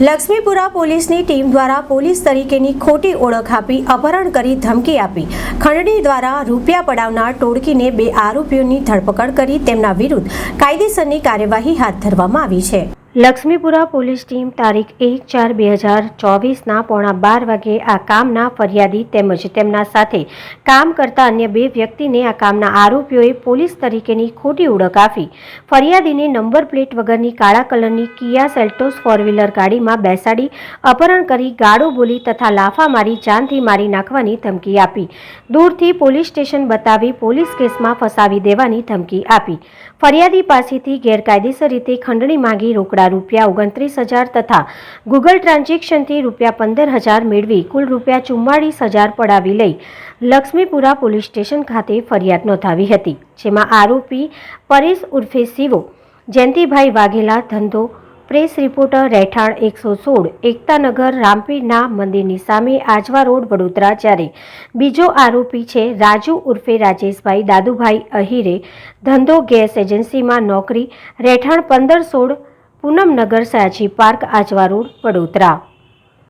લક્ષ્મીપુરા પોલીસની ટીમ દ્વારા પોલીસ તરીકેની ખોટી ઓળખ આપી, અપહરણ કરી, ધમકી આપી. ખંડણી દ્વારા રૂપિયા પડાવનાર ટોળકીને બે આરોપીઓની ધરપકડ કરી તેમના વિરુદ્ધ કાયદેસરની કાર્યવાહી હાથ ધરવામાં આવી છે. લક્ષ્મીપુરા પોલીસ ટીમ તારીખ એક ચાર બે હજાર ચોવીસના પોણા બાર વાગે આ કામના ફરિયાદી તેમજ તેમના સાથે કામ કરતા અન્ય બે વ્યક્તિને આ કામના આરોપીઓએ પોલીસ તરીકેની ખોટી ઓળખ આપી. ફરિયાદીને નંબર પ્લેટ વગરની કાળા કલરની કિયા સેલ્ટોસ ફોર વ્હીલર ગાડીમાં બેસાડી, અપહરણ કરી, ગાળો બોલી તથા લાફા મારી, જાનથી મારી નાખવાની ધમકી આપી. દૂરથી પોલીસ સ્ટેશન બતાવી પોલીસ કેસમાં ફસાવી દેવાની ધમકી આપી. ફરિયાદી પાસેથી ગેરકાયદેસર રીતે ખંડણી માંગી રોકડા રૂપિયા ઓગણત્રીસ હજાર તથા ગૂગલ ટ્રાન્ઝેક્શનથી રૂપિયા પંદર હજાર મેળવી કુલ રૂપિયા ચુમ્માળીસ હજાર પડાવી લઈ લક્ષ્મીપુરા પોલીસ સ્ટેશન ખાતે ફરિયાદ નોંધાવી હતી, જેમાં આરોપી પરેશ ઉર્ફે શિવો, જયંતિભાઈ વાઘેલા, ધંધો, પ્રેસ રિપોર્ટર રહેઠાણ એકસો સોળ, એકતાનગર, રામપીરના મંદિરની સામે આજવા રોડ વડોદરા જ્યારે બીજો આરોપી છે રાજુ ઉર્ફે રાજેશભાઈ, દાદુભાઈ અહીરે ધંધો ગેસ એજન્સીમાં નોકરી, રહેઠાણ પંદર સોળ પૂનમનગર સયાજી પાર્ક આજવા રોડ વડોદરા.